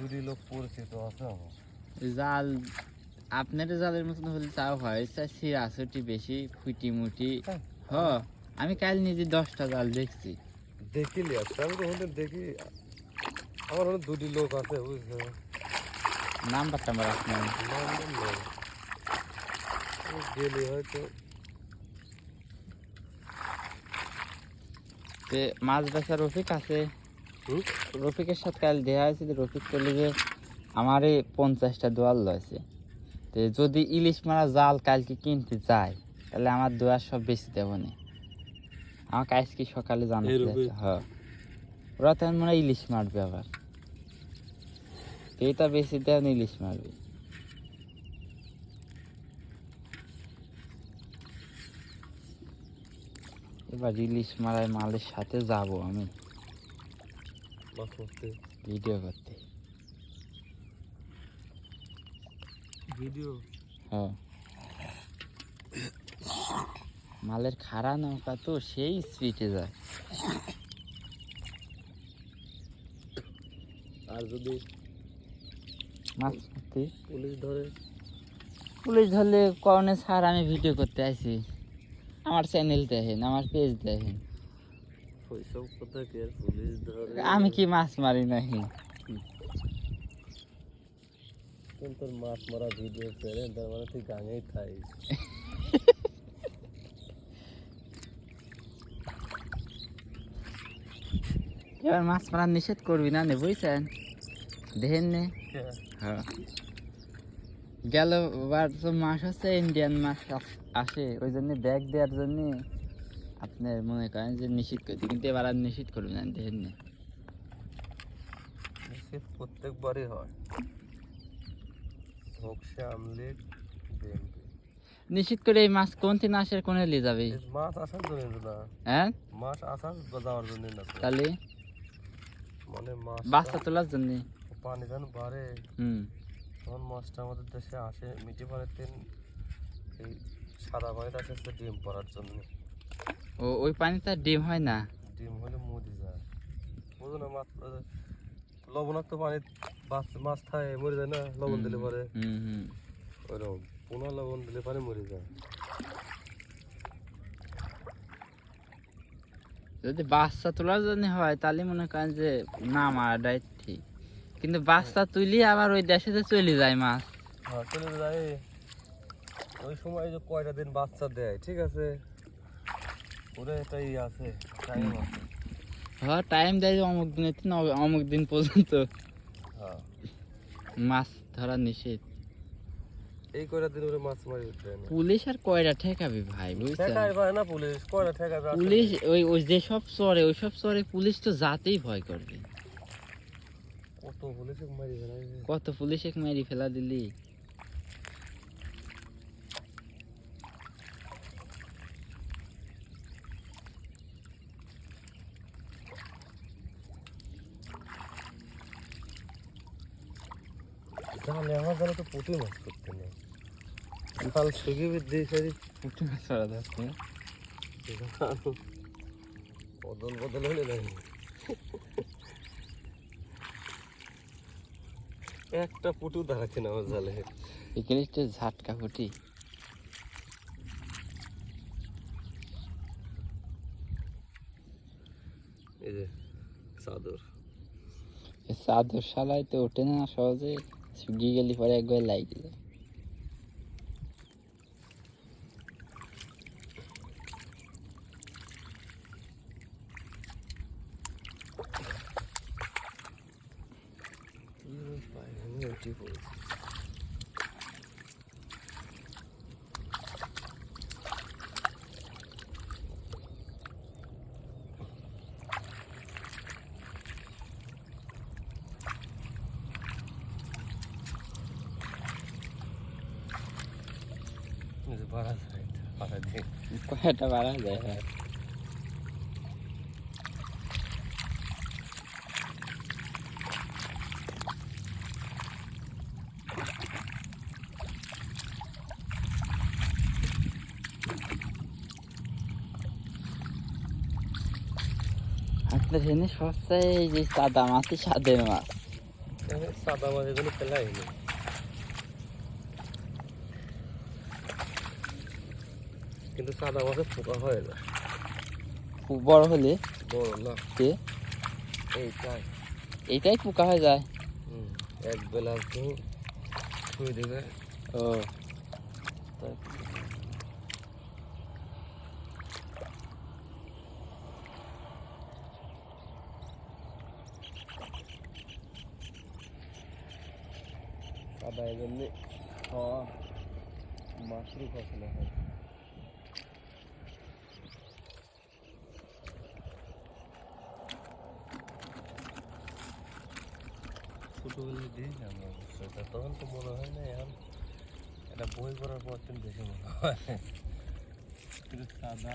দুটি লোক পরিচিত আছে জাল আপনার জালের মতন হলে তাও হয় সিরাসটি বেশি ফুটি মুটি হ্যাঁ। হ আমি কাল নিজে দশটা জাল দেখছি। দেখিলি আমি তো হলে দেখি। আমার হলে দুটি লোক আছে বুঝছ নাম্বারটা আমার আপনার গেলে হয়তো। তে মাছ বেচা রফিক আছে? রফিকের সাথে কাল দেওয়া হয়েছিল রফিক করলে যে আমার এই পঞ্চাশটা দোয়াল লয়েছে তো যদি ইলিশ মারা জাল কালকে কিনতে যায় তাহলে আমার দোয়ার সব বেশি দেবো না। আমাকে আজকে সকালে জানাতে? হ্যাঁ ওরা তখন মনে হয় ইলিশ মারবে আবার। এটা বেশি দেওয়া ইলিশ মারবে। এবার ইলিশ মারায় মালের সাথে যাব আমি। মাছ করতে। ভিডিও করতে। ভিডিও? হ্যাঁ। মালের খাড়া নৌকা তো সেই স্পিডে যায়। আর যদি মাছ করতে পুলিশ ধরে? পুলিশ ধরলে কনে স্যার আমি ভিডিও করতে আসি। আমার চ্যানেল দেখেন আমার পেজ দেখেন। ওইসব কথা কে পুলিশ ধরে? আমি কি মাছ মারি কোন তোর মাছ মারা ভিডিও করে তার মানে তুই গাঙেই খাইস। এবার মাছ নিষেধ করবি না নে বুঝছেন? দেখেন নে। হ্যাঁ। গেল বার তো মাছ হচ্ছে ইন্ডিয়ান মাছ আসে ওই জন্য ব্যাগ দেওয়ার জন্য আপনার মনে করেন যে নিষিদ্ধ করতে কিন্তু এবার আর নিষিদ্ধ করবি না দেখেন নে। নিষেধ প্রত্যেকবারই হয়। ধোকসা আমলেট নিষিদ্ধ করে এই মাছ কোন দিন আসে কোনে নিয়ে যাবে? মাছ আসার জন্য না। হ্যাঁ? মাছ আসার যাওয়ার জন্য না। তাহলে? মানে মাছ বাচ্চা তোলার জন্য। পানি যখন বাড়ে। হুম। তখন মাছটা আমাদের দেশে আসে মিটি পানিতে এই সাদা পানিতে আসে ডিম পড়ার জন্য। ও ওই পানিতে ডিম হয় না? ডিম হলে মরে যায়। বুঝো না মাছ লবণাক্ত পানি মাছ খায় মরে যায় না লবণ দিলে পরে। ওইরকম পুনঃ লবণ দিলে মরে যায়। যদি বাচ্চা তোলার জন্য হয় তাহলে মনে করেন যে না মারাটাই ঠিক। কিন্তু বাচ্চা তুলি আবার ওই দেশে যে চলে যায় মাছ। হ্যাঁ চলে যায়। ওই সময় যে কয়টা দিন বাচ্চা দেয় ঠিক আছে? ওরে এটাই আছে টাইম আছে। হ্যাঁ টাইম দেয় অমুক দিনের থেকে অমুক- দিন পর্যন্ত। হ্যাঁ। মাছ ধরা নিষেধ। এই কয়টা দিন ওরে মাছ মারি পুলিশ আর কয়টা ঠেকাবে ভাই বুঝছেন? ঠেকাই না পুলিশ কয়টা ঠেকাবে পুলিশ ওই ওই যেসব চরে ওই সব চরে পুলিশ তো যাতেই ভয় করবে। কত পুলিশ মারি ফেলাই কত পুলিশ এক মেরি ফেলা দিলি? জালে আমার তো পুঁটি মাছ করতে নেই। কাল সুগি বিদ্যে সারি পুঁটি মাছ ধরা যাচ্ছে বদল বদল হলে নাই একটা পুটু দাঁড়াচ্ছে না আমার জালে। এখানে তো ঝাটকা পুঁটি। এই যে চাদর। চাদর শালায় তো ওঠে না সহজে। শুকিয়ে গেলে পরে একবার লাগে যায় কি রোজ পাই না, আমি ওইটি পড়েছি এই যে বাড়া যায় বাড়া দিয়ে কয়টা বাড়া যায় হ্যাঁ আপনার হেনে সস্তায় এই যে সাদা মাছ সাদের মাছ সাদা মাছ এগুলো ফেলাই হলো কিন্তু সাদা মাছের পোকা হয় না। খুব বড় হলে? বড় না। কে? এইটাই। এইটাই পোকা হয়ে যায়? হুম, এক বেলা তো ছুঁয়ে দেবে। ও। সাদা এজন্য খাওয়া মাছরই ফসল হয়। ছোটবেলায় দিয়েছিলাম অবশ্যই। তখন তো মনে হয় না এখন এটা বই করার পর দিন বেশি মনে হয়। সাদা।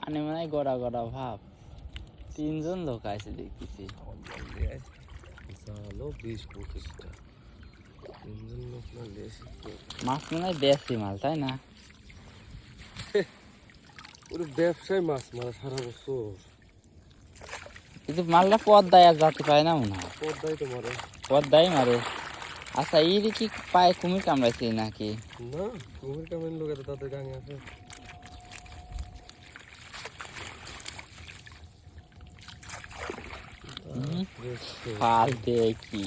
পানি মানে গড়া গড়া ভাব। তিনজন লোক আছে দেখতেছি। বিশ পঁচিশটা। তিনজন লোক বেশি মাছ মনে হয় দেশি মাল তাই না? ওর ব্যবসায় মাছ মারা সারা বছর। কিন্তু মালটা পদ্মায় আর যাতে পায় না মনে হয়। পদ্মাই তো মারে। পদ্মায় মারে। আচ্ছা এই কি পায়ে কুমির কামড়াইছে নাকি? না কুমির কামের লোক এত তাদের গাঙে আছে। দেখছ, ফাল দেখি।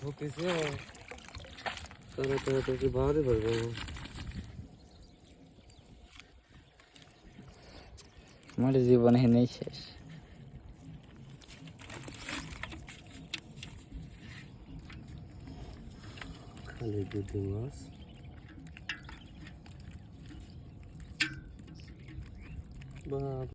ঢুকেছে। তারা তারা তাকে না আমার জীবন হেনেই শেষ। খালি দুটি মাছ। বাপ